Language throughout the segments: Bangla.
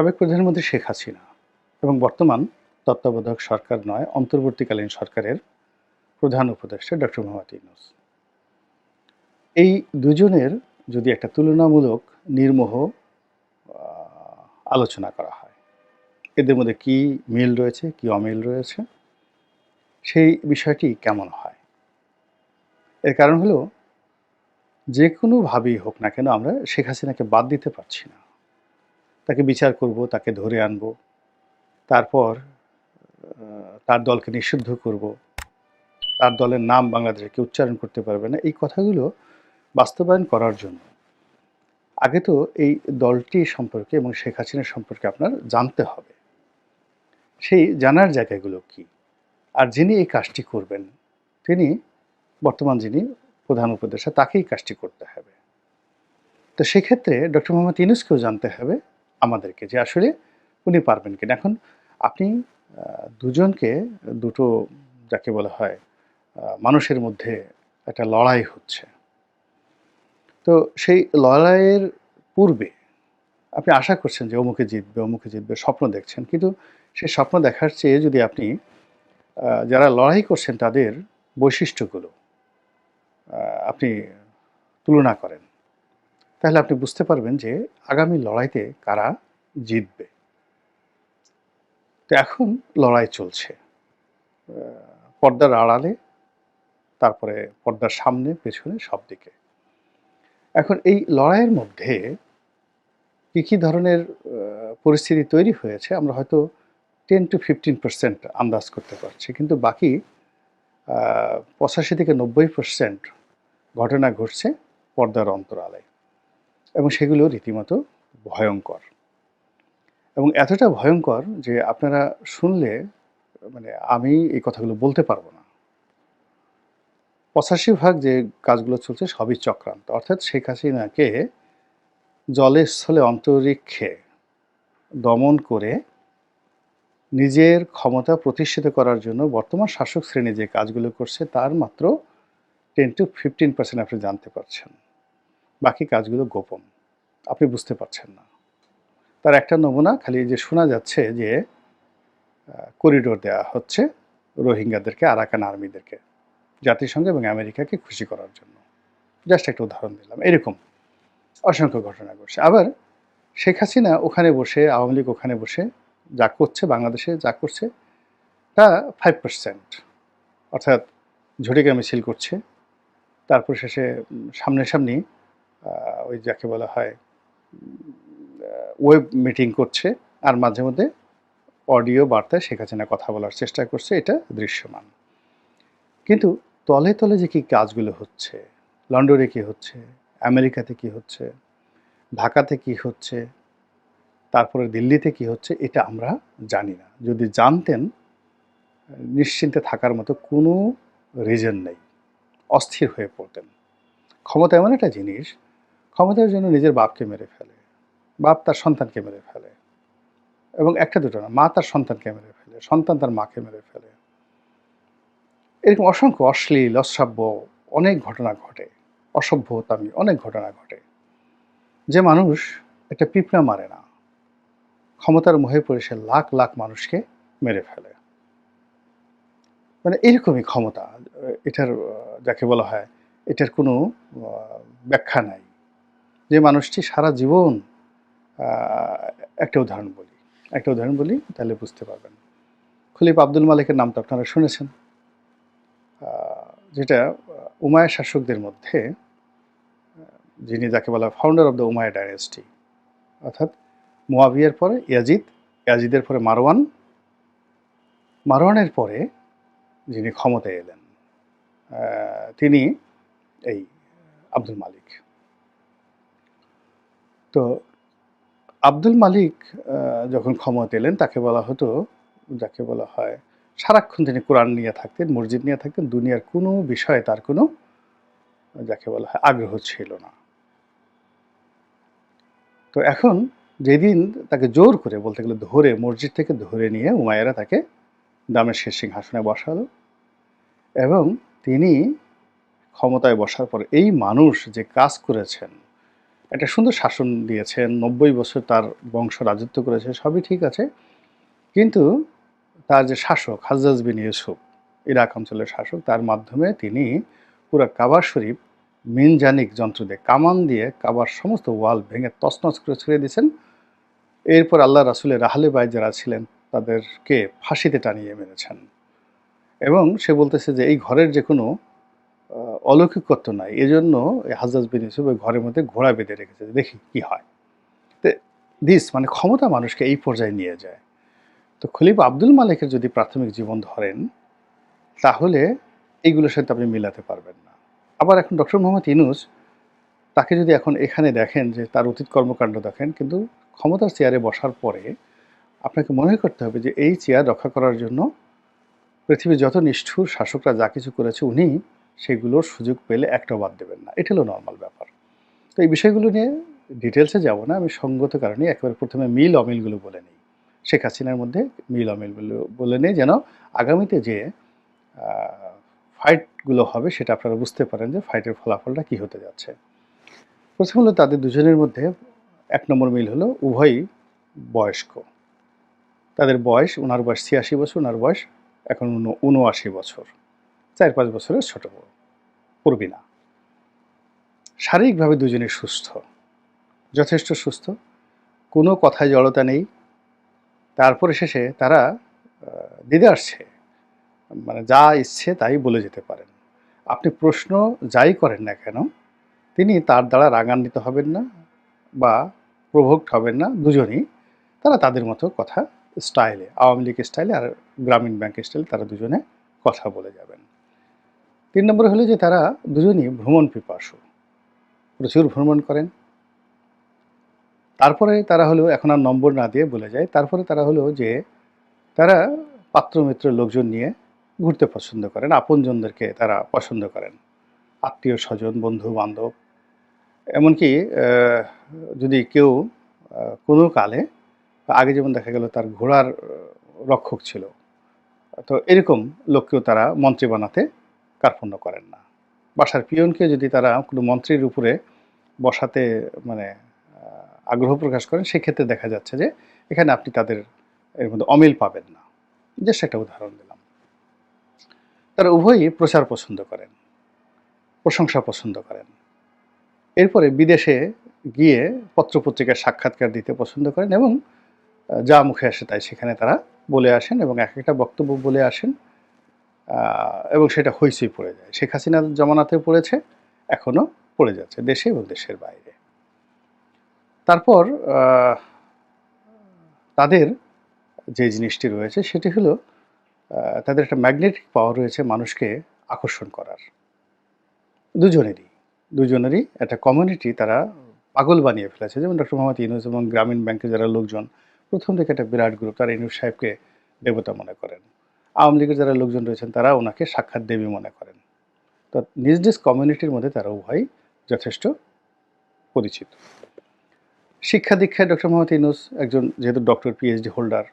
সাবেক প্রধানমন্ত্রী শেখ হাসিনা এবং বর্তমান তত্ত্বাবধায়ক সরকার নয়, অন্তর্বর্তীকালীন সরকারের প্রধান উপদেষ্টা ডক্টর মোহাম্মদ ইউনুস। এই দুজনের যদি একটা তুলনামূলক নির্মোহ আলোচনা করা হয়, এদের মধ্যে কি মিল রয়েছে, কি অমিল রয়েছে, সেই বিষয়টি কেমন হয়? এর কারণ হলো, যে কোনোভাবেই হোক না কেন আমরা শেখ হাসিনাকে বাদ দিতে পারছি না। তাকে বিচার করব, তাকে ধরে আনব। তারপর তার দলকে নিষিদ্ধ করব। তার দলের নাম বাংলাদেশে কেউ উচ্চারণ করতে পারবে না। এই কথাগুলো বাস্তবায়ন করার জন্য। আগে তো এই দলটি সম্পর্কে এবং শেখ হাসিনা সম্পর্কে আপনার জানতে হবে। সেই জানার জায়গাগুলো কি? আর যিনি এই কাজটি করবেন, তিনি বর্তমান যিনি প্রধান উপদেষ্টা, তাকেই কাজটি করতে হবে। তো সেক্ষেত্রে ডক্টর মোহাম্মদ ইউনুসকেও জানতে হবে আমাদেরকে যে আসলে উনি পারবেন কিনা। এখন আপনি দুজনকে, দুটো যাকে বলা হয় মানুষের মধ্যে একটা লড়াই হচ্ছে। তো সেই লড়াইয়ের পূর্বে আপনি আশা করছেন যে অমুকে জিতবে অমুকে জিতবে, স্বপ্ন দেখছেন। কিন্তু সেই স্বপ্ন দেখার চেয়ে যদি আপনি যারা লড়াই করছেন তাদের বৈশিষ্ট্যগুলো আপনি তুলনা করেন। তাহলে আপনি বুঝতে পারবেন যে আগামী লড়াইতে কারা জিতবে। তো এখন লড়াই চলছে। পর্দার আড়ালে, তারপরে পর্দার সামনে, পেছনে, সব দিকে। এখন এই লড়াইয়ের মধ্যে কী কী ধরনের পরিস্থিতি তৈরি হয়েছে আমরা হয়তো টেন টু ফিফটিন পার্সেন্ট আন্দাজ করতে পারছি। কিন্তু বাকি পঁচাশি থেকে নব্বই পার্সেন্ট ঘটনা ঘটছে পর্দার অন্তরালে। এবং সেগুলো রীতিমতো ভয়ঙ্কর। এবং এতটা ভয়ঙ্কর যে আপনারা শুনলে মানে আমি এই কথাগুলো বলতে পারব না। পঁচাশি ভাগ যে কাজগুলো চলছে সবই চক্রান্ত। অর্থাৎ শেখ হাসিনাকে জলে স্থলে অন্তরিক্ষে দমন করে নিজের ক্ষমতা প্রতিষ্ঠিত করার জন্য বর্তমান শাসক শ্রেণি যে কাজগুলো করছে, তার মাত্র টেন টু ফিফটিন পার্সেন্ট আপনি জানতে পারছেন। বাকি কাজগুলো গোপন। আপনি বুঝতে পারছেন না। তার একটা নমুনা খালি যে শোনা যাচ্ছে যে করিডোর দেওয়া হচ্ছে রোহিঙ্গাদেরকে আরাকান আর্মিদেরকে জাতিসংঘ এবং আমেরিকাকে খুশি করার জন্য। জাস্ট একটা উদাহরণ দিলাম এরকম অসংখ্য ঘটনা ঘটছে। আবার শেখ হাসিনা ওখানে বসে আওয়ামী লীগ ওখানে বসে যা করছে বাংলাদেশে যা করছে তা ফাইভ পার্সেন্ট অর্থাৎ ঝটিকা মিছিল করছে। তারপর শেষে উম, সামনাসামনি ওই যাকে বলা হয় ওয়েব মিটিং করছে আর মাঝে মধ্যে অডিও বার্তায় শেখ হাসিনা কথা বলার চেষ্টা করছে, এটা দৃশ্যমান। কিন্তু তলে তলে যে কি কাজগুলো হচ্ছে, লন্ডনে কী হচ্ছে, আমেরিকাতে কি হচ্ছে, ঢাকাতে কি হচ্ছে, তারপরে দিল্লিতে কি হচ্ছে, এটা আমরা জানি না। যদি জানতেন, নিশ্চিন্তে থাকার মতো কোনো রিজন নেই, অস্থির হয়ে পড়তেন। ক্ষমতা এমন একটা জিনিস ক্ষমতার জন্য নিজের বাপকে মেরে ফেলে। বাপ তার সন্তানকে মেরে ফেলে। এবং একটা দুটো না, মা তার সন্তানকে মেরে ফেলে, সন্তান তার মাকে মেরে ফেলে। এরকম অসংখ্য অশ্লীল, অশ্রাব্য, অনেক ঘটনা ঘটে। অসভ্যতামি অনেক ঘটনা ঘটে। যে মানুষ একটা পিঁপড়া মারে না। ক্ষমতার মোহে পড়ে সে লাখ লাখ মানুষকে মেরে ফেলে। মানে এরকমই ক্ষমতা, এটার, যাকে বলা হয়, এটার কোনো ব্যাখ্যা নাই। যে মানুষটি সারা জীবন একটা উদাহরণ বলি। একটা উদাহরণ বলি, তাহলে বুঝতে পারবেন। খলিফ আব্দুল মালিকের নাম তো আপনারা শুনেছেন। যেটা উমায়া শাসকদের মধ্যে যিনি যাকে বলা founder of the Umayya dynasty অর্থাৎ মুয়াবিয়ার পরে ইয়াজিদ, ইয়াজিদের পরে মারওয়ান, মারওয়ানের পরে যিনি ক্ষমতায় এলেন তিনি এই আব্দুল মালিক। তো আব্দুল মালিক যখন ক্ষমতা এলেন তাকে বলা হতো, যাকে বলা হয়, সারাক্ষণ তিনি কোরআন নিয়ে থাকতেন, মসজিদ নিয়ে থাকতেন, দুনিয়ার কোনো বিষয়ে তার কোনো, যাকে বলা হয়, আগ্রহ ছিল না। তো এখন যেদিন তাকে জোর করে, বলতে গেলে ধরে, মসজিদ থেকে ধরে নিয়ে উমায়েরা তাকে দামেস্কের সিংহাসনে বসালো এবং তিনি ক্ষমতায় বসার পর এই মানুষ যে কাজ করেছেন একটা সুন্দর শাসন দিয়েছেন, নব্বই বছর তার বংশ রাজত্ব করেছে, সবই ঠিক আছে। কিন্তু তার যে শাসক, হাজ্জাজ বিন ইউসুফ, ইরাক অঞ্চলের শাসক, তার মাধ্যমে তিনি পুরো কাবার শরীফ, মিনজানিক যন্ত্র দিয়ে, কামান দিয়ে কাবার সমস্ত ওয়াল ভেঙে তছনছ করে ছেড়ে দিয়েছেন। এরপর আল্লাহ রাসুলের রাহলে বাই যারা ছিলেন, তাদেরকে ফাঁসিতে টানিয়ে মেরেছেন। এবং সে বলতেছে যে, এই ঘরের যে কোনো অলৌকিকত্ব নাই। এজন্য হাজাজ বিন ইউসুফ ঘরের মধ্যে ঘোড়া বেঁধে রেখেছে দেখি কি হয়। তো দিস মানে ক্ষমতা মানুষকে এই পর্যায়ে নিয়ে যায়। তো খলিফা আব্দুল মালিকের যদি প্রাথমিক জীবন ধরেন, তাহলে এইগুলোর সাথে আপনি মিলাতে পারবেন না। আবার এখন ডক্টর মোহাম্মদ ইনুস তাকে যদি এখন এখানে দেখেন যে তার অতীত কর্মকাণ্ড দেখেন, কিন্তু ক্ষমতার চেয়ারে বসার পরে আপনাকে মনে করতে হবে যে এই চেয়ার রক্ষা করার জন্য পৃথিবীর যত নিষ্ঠুর শাসকরা যা কিছু করেছে, উনি সেগুলোর সুযোগ পেলে একটাও বাদ দেবেন না। এটা হলো নর্মাল ব্যাপার। তো এই বিষয়গুলো নিয়ে ডিটেলসে যাব না। আমি সঙ্গত কারণে একেবারে প্রথমে মিল অমিলগুলো বলে নিই। শেখ হাসিনার মধ্যে মিল অমিলগুলো বলে নিই যেন আগামীতে যে ফাইটগুলো হবে সেটা আপনারা বুঝতে পারেন যে ফাইটের ফলাফলটা কী হতে যাচ্ছে। প্রথম হলো তাদের দুজনের মধ্যে এক নম্বর মিল হলো উভয়ই বয়স্ক। তাদের বয়স ওনার বয়স ছিয়াশি বছর ওনার বয়স এখন উনআশি বছর। চার পাঁচ বছরের ছোট বড় পূর্বিনা শারীরিকভাবে দুজনেই সুস্থ। যথেষ্ট সুস্থ। কোনো কথায় জড়তা নেই। তারপরে শেষে তারা দিদে আসছে। মানে যা ইচ্ছে তাই বলে যেতে পারেন। আপনি প্রশ্ন যাই করেন না কেন, তিনি তার দ্বারা রাগান্বিত হবেন না বা প্রভোক্ট হবেন না, দুজনই তারা তাদের মতো কথা স্টাইলে, আওয়ামী লীগ স্টাইলে আর গ্রামীণ ব্যাংক স্টাইলে তারা দুজনে কথা বলে যাবেন। তিন নম্বর হলো যে তারা দুজনই ভ্রমণ পিপাসু। প্রচুর ভ্রমণ করেন। তারপরে তারা হলো, এখন আর নম্বর না দিয়ে বলে যায়, তারপরে তারা হলো যে তারা পাত্র মিত্র লোকজন নিয়ে ঘুরতে পছন্দ করেন, আপনজনদেরকে তারা পছন্দ করেন। আত্মীয় স্বজন বন্ধু বান্ধব এমনকি যদি কেউ কোনো কালে, আগে যেমন দেখা গেল তার ঘোড়ার রক্ষক ছিল। তো এরকম লোককেও তারা মন্ত্রী বানাতে কার্পণ্য করেন না। বাসার পিয়নকে যদি তারা কোনো মন্ত্রীর উপরে বসাতে মানে আগ্রহ প্রকাশ করেন, সেক্ষেত্রে দেখা যাচ্ছে যে এখানে আপনি তাদের এর মধ্যে অমিল পাবেন না। জাস্ট একটা উদাহরণ দিলাম। তারা উভয়ই প্রচার পছন্দ করেন, প্রশংসা পছন্দ করেন। এরপরে বিদেশে গিয়ে পত্রপত্রিকার সাক্ষাৎকার দিতে পছন্দ করেন এবং যা মুখে আসে তাই সেখানে তারা বলে আসেন এবং এক একটা বক্তব্য বলে আসেন। এবং সেটা হইচই পড়ে যায়। শেখ হাসিনার জমানাতেও পড়েছে, এখনও পড়ে যাচ্ছে দেশে এবং দেশের বাইরে। তারপর তাদের যে জিনিসটি রয়েছে সেটি হলো তাদের একটা ম্যাগনেটিক পাওয়ার রয়েছে মানুষকে আকর্ষণ করার। দুজনেরই দুজনেরই একটা কমিউনিটি তারা পাগল বানিয়ে ফেলেছে। যেমন ডক্টর মোহাম্মদ ইউনুস এবং গ্রামীণ ব্যাংকে যারা লোকজন, প্রথম থেকে একটা বিরাট গ্রুপ তারা ইউনুস সাহেবকে দেবতা মনে করেন। আওয়ামী লীগের যারা লোকজন রয়েছেন, তারা ওনাকে সাক্ষাৎ দেবী মনে করেন। তো নিজ নিজ কমিউনিটির মধ্যে তারা উভয় যথেষ্ট পরিচিত। শিক্ষা দীক্ষায় ডক্টর মোহাম্মদ ইউনুস একজন যেহেতু ডক্টর পিএইচডি হোল্ডার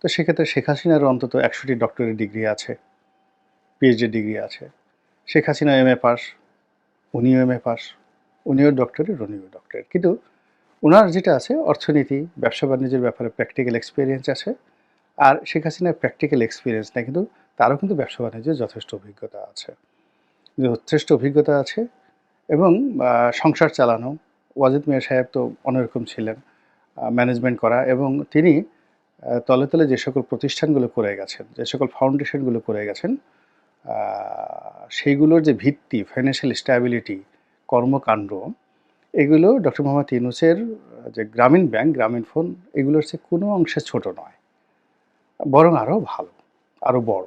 তো সেক্ষেত্রে শেখ হাসিনার অন্তত একশোটি ডক্টরের ডিগ্রি আছে পিএইচডি ডিগ্রি আছে। Sheikh Hasina M A pass উনিও এম এ পাস উনিও ডক্টরের উনিও ডক্টরের কিন্তু ওনার যেটা আছে, অর্থনীতি, ব্যবসা বাণিজ্যের ব্যাপারে প্র্যাকটিক্যাল এক্সপিরিয়েন্স আছে। আর শেখ হাসিনার প্র্যাকটিক্যাল এক্সপিরিয়েন্স নেই, কিন্তু তারও কিন্তু ব্যবসা বাণিজ্যে যথেষ্ট অভিজ্ঞতা আছে। যথেষ্ট অভিজ্ঞতা আছে এবং সংসার চালানো, ওয়াজিদ মিয়া সাহেব তো অন্যরকম ছিলেন ম্যানেজমেন্ট করা এবং তিনি তলে তলে যে সকল প্রতিষ্ঠানগুলো করে গেছেন, যে সকল ফাউন্ডেশনগুলো করে গেছেন সেইগুলোর যে ভিত্তি ফাইন্যান্সিয়াল স্ট্যাবিলিটি কর্মকাণ্ড, এগুলো ডক্টর মোহাম্মদ ইউনুসের যে গ্রামীণ ব্যাংক, গ্রামীণ ফোন, এগুলোর চেয়ে কোনো অংশে ছোট নয়। বরং আরও ভালো আরও বড়।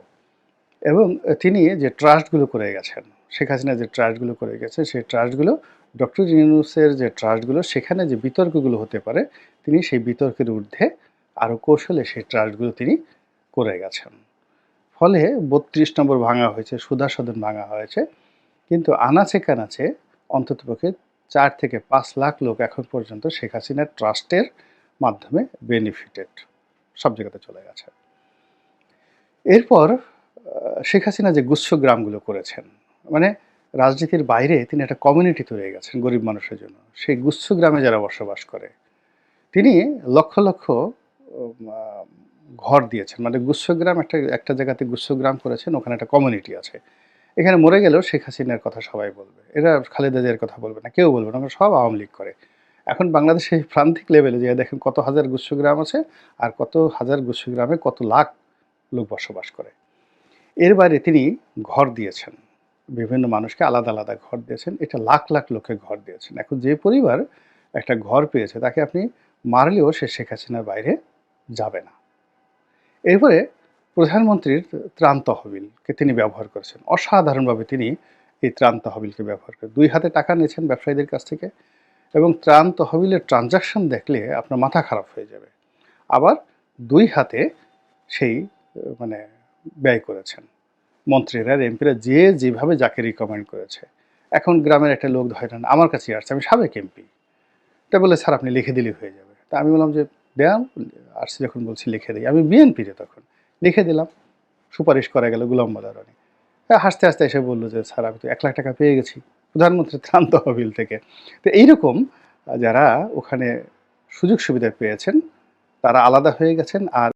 এবং তিনি যে ট্রাস্টগুলো করে গেছেন, শেখ হাসিনা যে ট্রাস্টগুলো করে গেছে, সেই ট্রাস্টগুলো, ডক্টর ইউনুসের যে ট্রাস্টগুলো, সেখানে যে বিতর্কগুলো হতে পারে, তিনি সেই বিতর্কের ঊর্ধ্বে আরও কৌশলে সেই ট্রাস্টগুলো তিনি করে গেছেন। ফলে বত্রিশ নম্বর ভাঙা হয়েছে সুধা সদন ভাঙা হয়েছে, কিন্তু আনাচে কানাচে অন্ততপক্ষে চার থেকে পাঁচ লাখ লোক এখন পর্যন্ত শেখ হাসিনার ট্রাস্টের মাধ্যমে বেনিফিটেড। সব জায়গাতে চলে গেছে। এরপর শেখ হাসিনা যে গুচ্ছ গ্রামগুলো করেছেন মানে রাজনীতির বাইরে তিনি একটা কমিউনিটি তৈরি গেছেন গরিব মানুষের জন্য। সেই গুচ্ছ গ্রামে যারা বসবাস করে, তিনি লক্ষ লক্ষ ঘর দিয়েছেন। মানে গুচ্ছগ্রাম একটা একটা জায়গাতে গুচ্ছগ্রাম করেছেন, ওখানে একটা কমিউনিটি আছে। এখানে মরে গেলেও শেখ হাসিনার কথা সবাই বলবে। এরা খালেদা কথা বলবে না, কেউ বলবে না সব আওয়ামী লীগ করে। এখন বাংলাদেশে প্রান্তিক লেভেলে যে দেখেন কত হাজার গুচ্ছগ্রাম আছে আর কত হাজার গুচ্ছগ্রামে কত লাখ লোক বসবাস করে। এর বাইরে তিনি ঘর দিয়েছেন। বিভিন্ন মানুষকে আলাদা আলাদা ঘর দিয়েছেন। এটা লাখ লাখ লোকে ঘর দিয়েছেন। এখন যে পরিবার একটা ঘর পেয়েছে, তাকে আপনি মারলেও সে শেখ হাসিনার বাইরে যাবে না। এরপরে প্রধানমন্ত্রীর ত্রাণ তহবিলকে তিনি ব্যবহার করেছেন। অসাধারণভাবে তিনি এই ত্রাণ তহবিলকে ব্যবহার করেন দুই হাতে টাকা নিয়েছেন ব্যবসায়ীদের কাছ থেকে। এবং ত্রাণ তহবিলের ট্রানজাকশন দেখলে আপনার মাথা খারাপ হয়ে যাবে। আবার দুই হাতে সেই মানে ব্যয় করেছেন। মন্ত্রীরা, এমপিরা যে যেভাবে যাকে রিকমেন্ড করেছে। এখন গ্রামের একটা লোক ধরেন আমার কাছে আসছে, আমি সাবেক এমপি। তা বলে, স্যার, আপনি লিখে দিলেই হয়ে যাবে। তা আমি বললাম যে, দেন। আসছে যখন বলছি, লিখে দিই। আমি বিএনপিতে তখন, লিখে দিলাম। সুপারিশ করা গেল, গুলাম মোল্লারনি হাসতে হাসতে এসে বলল যে, স্যার, আমি তো এক লাখ টাকা পেয়ে গেছি। প্রধানমন্ত্রী ত্রাণ তহবিল থেকে। তো এইরকম যারা ওখানে সুযোগ সুবিধা পেয়েছেন, তারা আলাদা হয়ে গেছেন আর